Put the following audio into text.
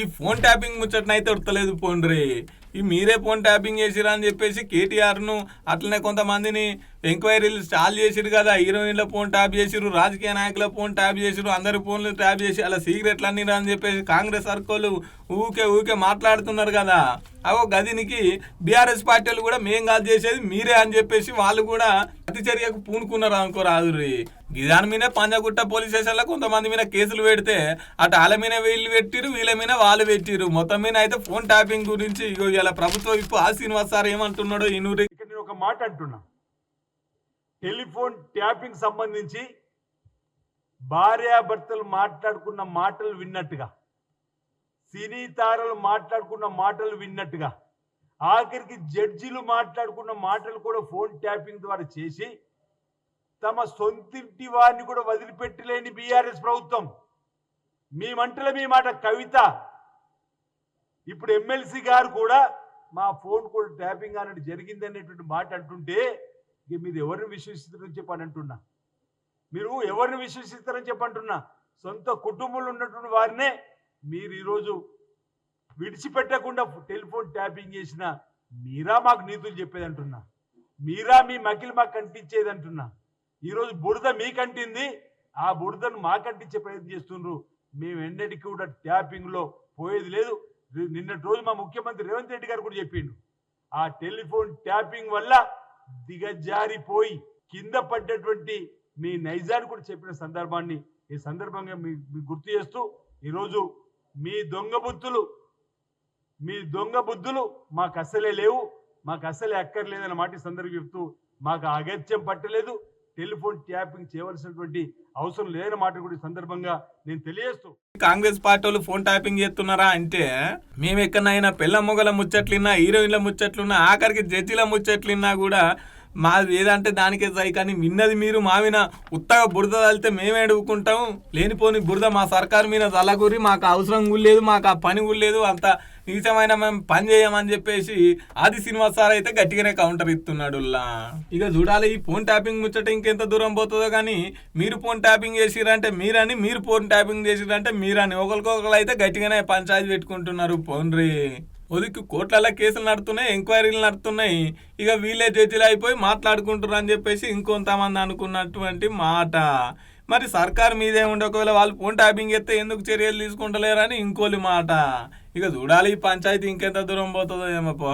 ఈ phone tapping ముచ్చట్నైతే ఉడతలేదు పోండ్రి. ఈ మీరే ఫోన్ ట్యాపింగ్ చేసిరా అని చెప్పేసి కేటీఆర్ను అట్లనే కొంతమందిని ఎంక్వైరీలు స్టాల్ చేసిరు కదా హీరోయిన్ల ఫోన్ ట్యాప్ చేసిరు రాజకీయ నాయకుల ఫోన్ ట్యాప్ చేసిరు అందరి ఫోన్లు ట్యాప్ చేసి అలా సీక్రెట్లు అన్ని అని చెప్పేసి కాంగ్రెస్ సర్కోలు ఊకే ఊకే మాట్లాడుతున్నారు కదా. అవో గదినికి బీఆర్ఎస్ పార్టీలు కూడా మేం కాదు చేసేది మీరే అని చెప్పేసి వాళ్ళు కూడా ప్రతిచర్యకు పూనుకున్నారు అనుకో రాదురి గిదాని మీద పంజగుట్ట పోలీస్ స్టేషన్లో కొంతమంది మీద కేసులు పెడితే అటు వాళ్ళ మీద వీళ్ళు పెట్టిరు వీళ్ళ మీద వాళ్ళు పెట్టిరు మొత్తం మీద అయితే ఫోన్ ట్యాపింగ్ గురించి ఇగో ఇవాళ ప్రభుత్వ విప్పు ఆ శ్రీనివాస్ సార్ ఏమంటున్నాడో ఈ నూరు ఇక్కడ నేను ఒక మాట అంటున్నా. టెలిఫోన్ ట్యాపింగ్ సంబంధించి భార్యాభర్తలు మాట్లాడుకున్న మాటలు విన్నట్టుగా సినీ తారలు మాట్లాడుకున్న మాటలు విన్నట్టుగా ఆఖరికి జడ్జిలు మాట్లాడుకున్న మాటలు కూడా ఫోన్ ట్యాపింగ్ ద్వారా చేసి తమ సొంతింటి వారిని కూడా వదిలిపెట్టలేని బీఆర్ఎస్ ప్రభుత్వం. మీ మంటల మీ మాట కవిత. ఇప్పుడు ఎమ్మెల్సీ గారు కూడా మా ఫోన్ కూడా ట్యాపింగ్ అనేది జరిగింది అనేటువంటి మాట అంటుంటే ఇక మీరు ఎవరిని విశ్వసిస్తారని చెప్పని అంటున్నా. మీరు ఎవరిని విశ్వసిస్తారని చెప్పంటున్నా సొంత కుటుంబంలో ఉన్నటువంటి వారినే మీరు ఈరోజు విడిచిపెట్టకుండా టెలిఫోన్ ట్యాపింగ్ చేసిన మీరా మాకు నీతులు చెప్పేది అంటున్నా. మీరా మీ మకిలి మాకు కంటించేది అంటున్నా. ఈరోజు బురద మీకంటింది. ఆ బురదను మాకంటించే ప్రయత్నం చేస్తుండ్రు. మేము ఎన్నటికీ కూడా ట్యాపింగ్లో పోయేది లేదు. నిన్నటి రోజు మా ముఖ్యమంత్రి రేవంత్ రెడ్డి గారు కూడా చెప్పిండు. ఆ టెలిఫోన్ ట్యాపింగ్ వల్ల దిగజారిపోయి కింద పడ్డటువంటి మీ నైజాన్ని కూడా చెప్పిన సందర్భాన్ని ఈ సందర్భంగా మీ మీకు గుర్తు చేస్తూ ఈరోజు మీ దొంగ బుద్ధులు మీ దొంగ బుద్ధులు మాకు అసలే లేవు మాకు అసలే అక్కర్లేదన్న మాట ఈ సందర్భం చెప్తూ మాకు అగత్యం పట్టలేదు. టెలిఫోన్ ట్యాపింగ్ చేయవలసినటువంటి అవసరం లేని మాట కూడా సందర్భంగా నేను తెలియజేస్తూ కాంగ్రెస్ పార్టీ వాళ్ళు ఫోన్ ట్యాపింగ్ చేస్తున్నారా అంటే మేము ఎక్కడైనా పిల్ల మొగల ముచ్చట్లున్నా హీరోయిన్ల ముచ్చట్లున్నా ఆఖరికి జడ్జిల ముచ్చట్లున్నా కూడా మాది ఏదంటే దానికే సై కానీ విన్నది మీరు మావిన ఉత్తగా బురద తలితే మేమే అడుగుకుంటాం లేనిపోని బురద మా సర్కారు మీద చల్లకూరి మాకు అవసరం కూడా లేదు మాకు ఆ పని కూడా లేదు అంత నీచమైన మేము పని చేయమని చెప్పేసి ఆది శ్రీనివాస్ సార్ అయితే గట్టిగానే కౌంటర్ ఇస్తున్నాడు ఇక చూడాలి ఈ ఫోన్ ట్యాపింగ్ ముచ్చట ఇంకెంత దూరం పోతుందో కానీ మీరు ఫోన్ ట్యాపింగ్ చేసిరంటే మీరని మీరు ఫోన్ ట్యాపింగ్ చేసిరంటే మీరని. ఒకరికొకరు అయితే గట్టిగానే పంచాయతీ పెట్టుకుంటున్నారు ఫోన్ రీ ఒదికి కోట్లలో కేసులు నడుతున్నాయి ఎంక్వైరీలు నడుతున్నాయి. ఇక వీళ్ళే జడ్జిలు అయిపోయి మాట్లాడుకుంటున్నారు అని చెప్పేసి ఇంకొంతమంది అనుకున్నటువంటి మాట. మరి సర్కార్ మీదే ఉండే ఒకవేళ వాళ్ళు ఫోన్ ట్యాపింగ్ చేస్తే ఎందుకు చర్యలు తీసుకుంటలేరని ఇంకోలి మాట. ఇక చూడాలి ఈ పంచాయతీ ఇంకెంత దూరం పోతుందో ఏమో పో.